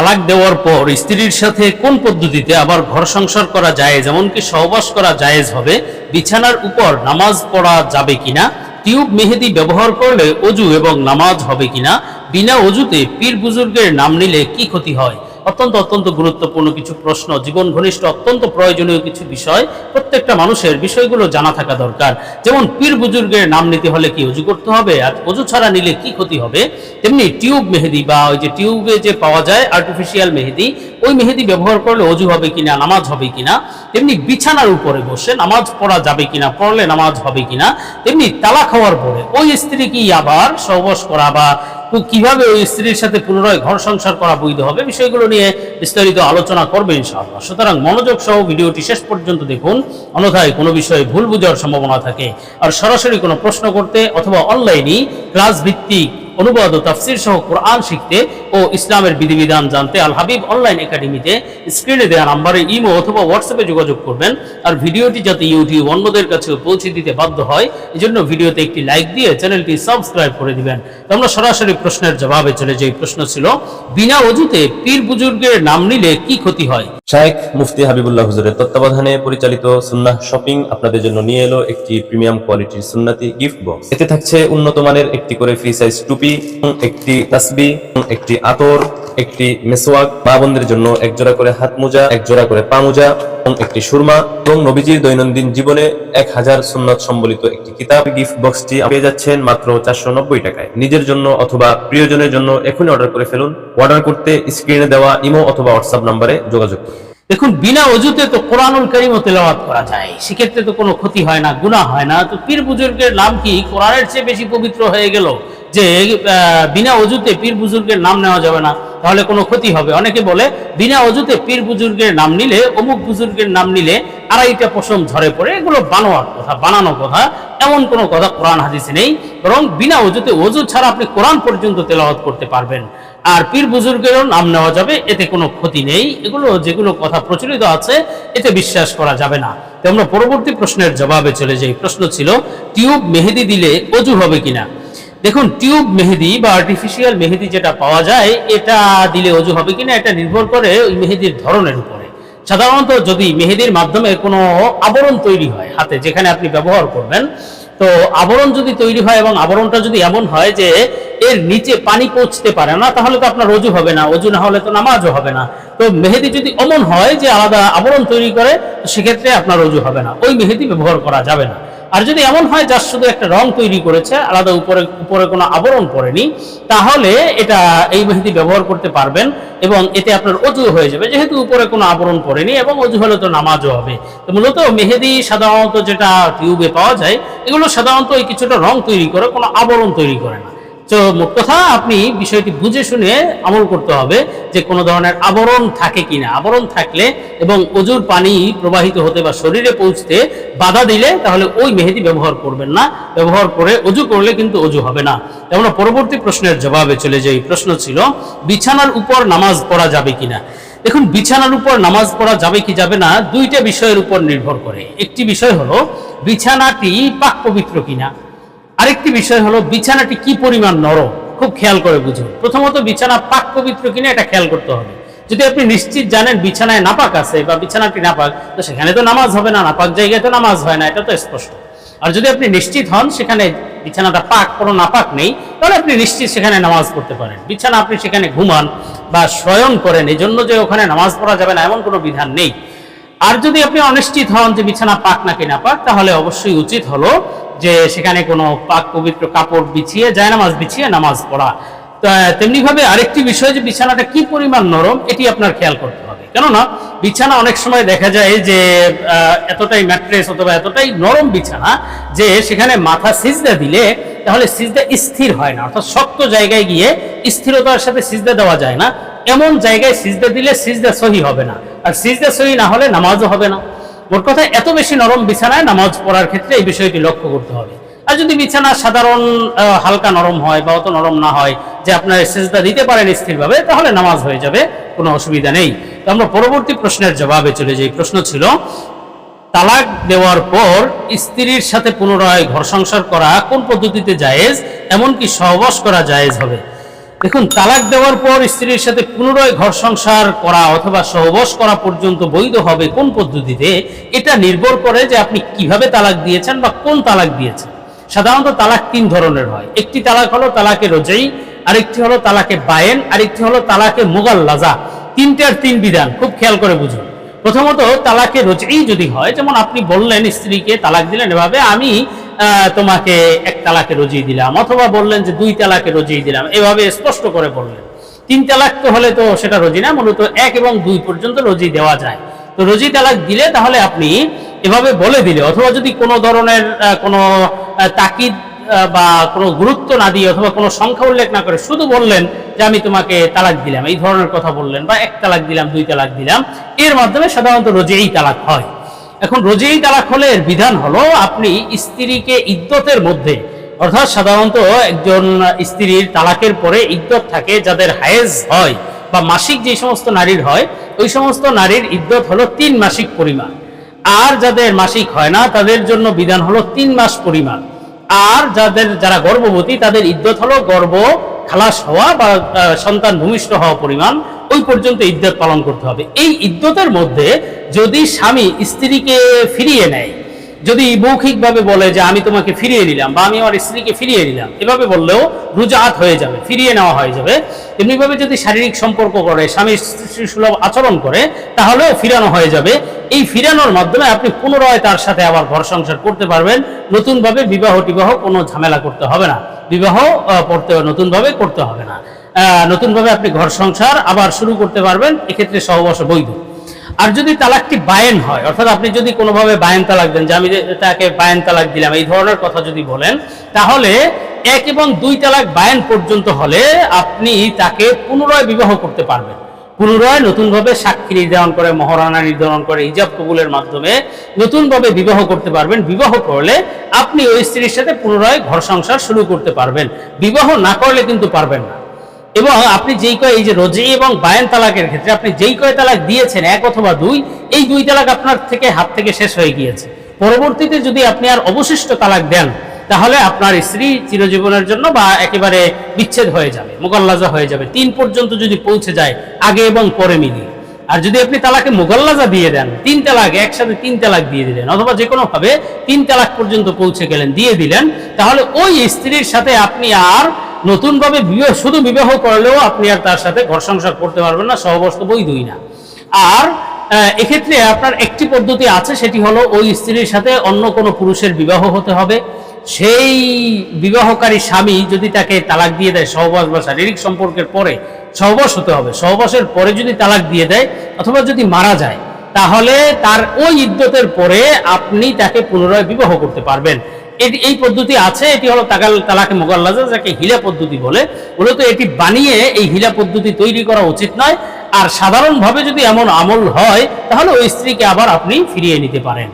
তালাক দেওয়ার পর স্ত্রীর সাথে কোন পদ্ধতিতে আবার ঘর সংসার করা যায় এমনকি সহবাস করা জায়েজ হবে, বিছানার উপর নামাজ পড়া যাবে কিনা, টিউব মেহেদি ব্যবহার করলে অজু এবং নামাজ হবে কিনা, বিনা অজুতে পীর বুজুর্গের নাম নিলে কি ক্ষতি হয়? অত্যন্ত অত্যন্ত গুরুত্বপূর্ণ কিছু প্রশ্ন। জীবন ঘনিষ্ঠ, অত্যন্ত প্রয়োজনীয় কিছু বিষয়। প্রত্যেকটা মানুষের বিষয়গুলো জানা থাকা দরকার। যেমন পীর বুজুর্গের নাম নিতে হলে কি উজু করতে হবে? আর অজু ছাড়া নিলে কি ক্ষতি হবে? তেমনি টিউব মেহেদি বা ওই যে টিউবে যে পাওয়া যায় আর্টিফিশিয়াল মেহেদি ওই মেহেদি ব্যবহার করলে অজু হবে কিনা, নামাজ হবে কিনা, তেমনি বিছানার উপরে বসে নামাজ পড়া যাবে কিনা, পড়লে নামাজ হবে কিনা, তেমনি তালা খাওয়ার পরে ওই স্ত্রী কি আবার সহবাস করা বা কীভাবে ওই স্ত্রীর সাথে পুনরায় ঘর সংসার করা বৈধ হবে, বিষয়গুলো নিয়ে বিস্তারিত আলোচনা করবে ইনশাআল্লাহ। সুতরাং মনোযোগ সহ ভিডিওটি শেষ পর্যন্ত দেখুন, অন্যথায় কোনো বিষয়ে ভুল বুঝার সম্ভাবনা থাকে। আর সরাসরি কোনো প্রশ্ন করতে অথবা অনলাইনে ক্লাস ভিত্তিক অনুবাদ ও তাফসির সহ কোরআন শিখতে ও ইসলামের বিধিবিধান জানতে আল হাবিব অনলাইন একাডেমিতে স্ক্রিনে দেওয়া নাম্বারে ইমো অথবা হোয়াটসঅ্যাপে যোগাযোগ করবেন। আর ভিডিওটি যাতে ইউটিউব অন্যদের কাছে পৌঁছে দিতে বাধ্য হয়, এজন্য ভিডিওতে একটি লাইক দিয়ে চ্যানেলটি সাবস্ক্রাইব করে দিবেন। তো আমরা সরাসরি প্রশ্নের জবাবে চলে যাই। প্রশ্ন ছিল, বিনা অজুতে পীর বুজুর্গের নাম নিলে কি ক্ষতি হয়? শায়েখ মুফতি হাবিবুল্লাহ হুজুরের তত্ত্বাবধানে পরিচালিত সুন্নাহ শপিং আপনাদের জন্য নিয়ে এলো একটি প্রিমিয়াম কোয়ালিটির সুন্নাতি গিফট বক্স এতে থাকছে উন্নত মানের একটি করে ফ্রি সাইজ টুপি, একটি তাসবি, একটি আতর, একটি মেসোয়াক মা জন্য এক জোড়া করে হাত মোজা এক জোড়া করে পা মোজা এবং একটি সুরমা এবং নবীজির দৈনন্দিন জীবনে এক হাজার সুন্নত সম্বলিত একটি কিতাব। গিফট বক্সটি পেয়ে যাচ্ছেন মাত্র চারশো নব্বই টাকায়। নিজের জন্য অথবা প্রিয়জনের জন্য এখনই অর্ডার করে ফেলুন। অর্ডার করতে স্ক্রিনে দেওয়া ইমো অথবা হোয়াটসঅ্যাপ নাম্বারে যোগাযোগ করুন। দেখুন, বিনা অজুতে তো কোরআনুল কারিমও তেলাওয়াত করা যায়। সেক্ষেত্রে তো কোনো ক্ষতি হয় না, গুনাহ হয় না। তো পীর বুজুর্গের নাম কি? কোরআনের চেয়ে বেশি পবিত্র হয়ে গেল। যে বিনা অজুতে পীর বুজুর্গের নাম নেওয়া যাবে না, তাহলে কোনো ক্ষতি হবে। অনেকে বলে, বিনা অজুতে পীর বুজুর্গের নাম নিলে, অমুক বুজুর্গের নাম নিলে আড়াইটা পশম ঝরে পড়ে, এগুলো বানোয়ার কথা, বানানো কথা, এমন কোনো কথা কোরআন হাদিসে নেই। বরং বিনা অজুতে অজু ছাড়া আপনি কোরআন পর্যন্ত তেলাওয়াত করতে পারবেন। আর পীর বুজুর্গেরও নাম নেওয়া যাবে, এতে কোনো ক্ষতি নেই। এগুলো যেগুলো কথা প্রচলিত আছে, এতে বিশ্বাস করা যাবে না। তো আমরা পরবর্তী প্রশ্নের জবাবে চলে যাই। প্রশ্ন ছিল, টিউব মেহেদি দিলে অজু হবে কিনা? দেখুন টিউব মেহেদি বা আর্টিফিশিয়াল মেহেদি যেটা পাওয়া যায়, এটা দিলে অজু হবে কিনা এটা নির্ভর করে ওই মেহেদির ধরনের উপরে। সাধারণত যদি মেহেদির মাধ্যমে কোনো আবরণ তৈরি হয় হাতে, যেখানে আপনি ব্যবহার করবেন, তো আবরণ যদি তৈরি হয় এবং আবরণটা যদি এমন হয় যে এর নিচে পানি পৌঁছতে পারে না, তাহলে তো আপনার অজু হবে না, অজু না হলে তো নামাজও হবে না। তো মেহেদি যদি অমন হয় যে আলাদা আবরণ তৈরি করে, সেক্ষেত্রে আপনার অজু হবে না। ওই মেহেদি ব্যবহার করা যাবে না। আর যদি এমন হয় যার শুধু একটা রং তৈরি করেছে, আলাদা উপরে উপরে কোনো আবরণ পড়েনি, তাহলে এটা এই মেহেদি ব্যবহার করতে পারবেন এবং এতে আপনার অজু হয়ে যাবে। যেহেতু উপরে কোনো আবরণ পড়েনি এবং অজু হলে তো নামাজও হবে। তো মূলত মেহেদি সাধারণত যেটা টিউবে পাওয়া যায়, এগুলো সাধারণত ওই কিছুটা রং তৈরি করে, কোনো আবরণ তৈরি করে না। তো মোট কথা আপনি বিষয়টি বুঝে শুনে আমল করতে হবে যে কোনো ধরনের আবরণ থাকে কিনা। আবরণ থাকলে এবং অজুর পানি প্রবাহিত হতে বা শরীরে পৌঁছতে বাধা দিলে তাহলে ওই মেহেদি ব্যবহার করবেন না। ব্যবহার করে অজু করলে কিন্তু অজু হবে না। আমরা পরবর্তী প্রশ্নের জবাবে চলে যাই। প্রশ্ন ছিল, বিছানার উপর নামাজ পড়া যাবে কিনা? দেখুন, বিছানার উপর নামাজ পড়া যাবে কি যাবে না, দুইটা বিষয়ের উপর নির্ভর করে। একটি বিষয় হলো, বিছানাটি পাক পবিত্র কিনা? আরেকটি বিষয় হলো, বিছানাটি কি পরিমাণ নরম? খুব খেয়াল করে বুঝুন। প্রথমত, বিছানা পাক পবিত্র কিনা, এটা খেয়াল করতে হবে। যদি আপনি নিশ্চিত জানেন বিছানায় নাপাক আছে বা বিছানাটি নাপাক, তো সেখানে তো নামাজ হবে না, নাপাক জায়গায় তো নামাজ হয় না, এটা তো স্পষ্ট। আর যদি আপনি নিশ্চিত হন সেখানে বিছানাটা পাক, কোনো নাপাক নেই, তাহলে আপনি নিশ্চিত সেখানে নামাজ পড়তে পারেন। বিছানা আপনি সেখানে ঘুমান বা শয়ন করেন এই জন্য যে ওখানে নামাজ পড়া যাবে না, এমন কোনো বিধান নেই। আর যদি আপনি অনিশ্চিত হন যে বিছানা পাক নাকি না পাক তাহলে অবশ্যই উচিত হলো যে সেখানে কোনো পাক পবিত্র কাপড় বিছিয়ে যায় নামাজ বিছিয়ে নামাজ পড়া। তেমনি ভাবে আরেকটি বিষয় যে বিছানাটা কি পরিমাণ নরম, এটি আপনার খেয়াল করতে হবে। কেননা, বিছানা অনেক সময় দেখা যায় যে এতটাই ম্যাট্রেস অথবা এতটাই নরম বিছানা যে সেখানে মাথা সিজদা দিলে তাহলে সিজদা স্থির হয় না। অর্থাৎ শক্ত জায়গায় গিয়ে স্থিরতার সাথে সিজদা দেওয়া যায় না। এমন জায়গায় সিজদা দিলে সিজদা সহি হবে না। আর সিজদা সহি না হলে নামাজও হবে না। মোট কথা, এত বেশি নরম বিছানায় নামাজ পড়ার ক্ষেত্রে এই বিষয়টি লক্ষ্য করতে হবে। আর যদি বিছানা সাধারণ হালকা নরম হয় বা অত নরম না হয় যে আপনার সেজদা দিতে পারেন স্থিরভাবে, তাহলে নামাজ হয়ে যাবে, কোনো অসুবিধা নেই। তো আমরা পরবর্তী প্রশ্নের জবাবে চলে যাই। প্রশ্ন ছিল, তালাক দেওয়ার পর স্ত্রীর সাথে পুনরায় ঘর সংসার করা কোন পদ্ধতিতে জায়েজ, এমনকি সহবাস করা জায়েজ হবে? দেখুন, তালাক দেওয়ার পর স্ত্রীর সাথে পুনরায় ঘর সংসার করা অথবা সহবাস করা পর্যন্ত বৈধ হবে কোন পদ্ধতিতে? এটা নির্ভর করে যে আপনি কীভাবে তালাক দিয়েছেন বা কোন তালাক দিয়েছেন। সাধারণত তালাক তিন ধরনের হয়। একটি তালাক হলো তালাকে রোজাই আরেকটি হলো তালাকে বায়েন, আরেকটি হলো তালাকে মুগাল লাজা তিনটার তিন বিধান, খুব খেয়াল করে বুঝুন। প্রথমত, তালাকে রোজাই যদি হয়, যেমন আপনি বললেন, স্ত্রীকে তালাক দিলেন এভাবে, আমি তোমাকে এক তালাকে রজিয়ে দিলাম, অথবা বললেন যে দুই তালাকে রজিয়ে দিলাম, এভাবে স্পষ্ট করে বললেন। তিন তালাক তো হলে তো সেটা রজি না, মূলত এক এবং দুই পর্যন্ত রজি দেওয়া যায়। তো রজি তালাক দিলে তাহলে আপনি এভাবে বলে দিলে, অথবা যদি কোনো ধরনের কোনো তাকিদ বা কোনো গুরুত্ব না দিয়ে অথবা কোনো সংখ্যা উল্লেখ না করে শুধু বললেন যে আমি তোমাকে তালাক দিলাম, এই ধরনের কথা বললেন বা এক তালাক দিলাম, দুই তালাক দিলাম। এর মাধ্যমে সাধারণত রোজেই তালাক হয়। এখন রোজেই তালাক হলে এর বিধান হলো আপনি স্ত্রীকে ইদ্যতের মধ্যে, অর্থাৎ সাধারণত একজন স্ত্রীর তালাকের পরে ইদ্যত থাকে যাদের হায়েজ হয় বা মাসিক যে সমস্ত নারীর হয়, ওই সমস্ত নারীর ইদ্যত হলো তিন মাসিক পরিমাণ। আর যাদের মাসিক হয় না, তাদের জন্য বিধান হলো তিন মাস পরিমাণ। আর যাদের যারা গর্ভবতী, তাদের ইদ্যত হলো গর্ভ খালাস হওয়া বা সন্তান ভূমিষ্ঠ হওয়া পরিমাণ, ওই পর্যন্ত ইদ্যত পালন করতে হবে। এই ইদ্যতের মধ্যে যদি স্বামী স্ত্রীকে ফিরিয়ে নেয়, যদি মৌখিকভাবে বলে যে আমি তোমাকে ফিরিয়ে দিলাম বা আমি আমার স্ত্রীকে ফিরিয়ে দিলাম এভাবে বললেও রুজাত হয়ে যাবে, ফিরিয়ে নেওয়া হয়ে যাবে। এমনিভাবে যদি শারীরিক সম্পর্ক করে, স্বামী স্ত্রী সুলভ আচরণ করে, তাহলেও ফিরানো হয়ে যাবে। এই ফিরানোর মাধ্যমে আপনি পুনরায় তার সাথে আবার ঘর সংসার করতে পারবেন। নতুনভাবে বিবাহ টিবাহ কোনো ঝামেলা করতে হবে না। বিবাহ করতে নতুনভাবে করতে হবে না। নতুনভাবে আপনি ঘর সংসার আবার শুরু করতে পারবেন, এক্ষেত্রে সহবাস বৈধ। আর যদি তালাকটি বায়েন হয়, অর্থাৎ আপনি যদি কোনোভাবে বায়েন তালাক দেন, যে আমি তাকে বায়েন তালাক দিলাম, এই ধরনের কথা যদি বলেন, তাহলে এক এবং দুই তালাক বায়েন পর্যন্ত হলে আপনি তাকে পুনরায় বিবাহ করতে পারবেন। পুনরায় নতুনভাবে সাক্ষী নির্ধারণ করে মহারানা নির্ধারণ করে ইজাব কবুলের মাধ্যমে নতুনভাবে বিবাহ করতে পারবেন। বিবাহ করলে আপনি ওই স্ত্রীর সাথে পুনরায় ঘর সংসার শুরু করতে পারবেন। বিবাহ না করলে কিন্তু পারবেন না। এবং আপনি যেই কয়, এই যে রোজে এবং বায়ান তালাকের ক্ষেত্রে আপনি যেই কয় তালাক দিয়েছেন, এক অথবা দুই, এই দুই তালাক আপনার থেকে, হাত থেকে শেষ হয়ে গিয়েছে। পরবর্তীতে যদি আপনি আর অবশিষ্ট তালাক দেন তাহলে আপনার স্ত্রী চিরজীবনের জন্য বা একেবারে বিচ্ছেদ হয়ে যাবে, মোগল্লাজা হয়ে যাবে। তিন পর্যন্ত যদি পৌঁছে যায়, আগে এবং পরে মিলিয়ে। আর যদি আপনি তালাকে মোগল্লাজা দিয়ে দেন, তিন তালাক, একসাথে তিন তালাক দিয়ে দিলেন, অথবা যে কোনো ভাবে তিন তালাক পর্যন্ত পৌঁছে গেলেন, দিয়ে দিলেন, তাহলে ওই স্ত্রীর সাথে আপনি আর নতুনভাবে বিবাহ, শুধু বিবাহ করলেও আপনি আর তার সাথে ঘর সংসার করতে পারবেন না, সহবস্ত বৈধই না। আর এক্ষেত্রে আপনার একটি পদ্ধতি আছে, সেটি হলো ওই স্ত্রীর সাথে অন্য কোনো পুরুষের বিবাহ হতে হবে। সেই বিবাহকারী স্বামী যদি তাকে তালাক দিয়ে দেয় সহবাস বা শারীরিক সম্পর্কের পরে, সহবাস হতে হবে। সহবাসের পরে যদি তালাক দিয়ে দেয় অথবা যদি মারা যায়, তাহলে তার ওই ইদ্যতের পরে আপনি তাকে পুনরায় বিবাহ করতে পারবেন। এটি, এই পদ্ধতি আছে, এটি হলো তাকাল তালাকে মোগাল্লাজা, যাকে হিলা পদ্ধতি বলে। মূলত এটি বানিয়ে এই হিলা পদ্ধতি তৈরি করা উচিত নয়। আর সাধারণভাবে যদি এমন আমল হয়, তাহলে ওই স্ত্রীকে আবার আপনি ফিরিয়ে নিতে পারেন।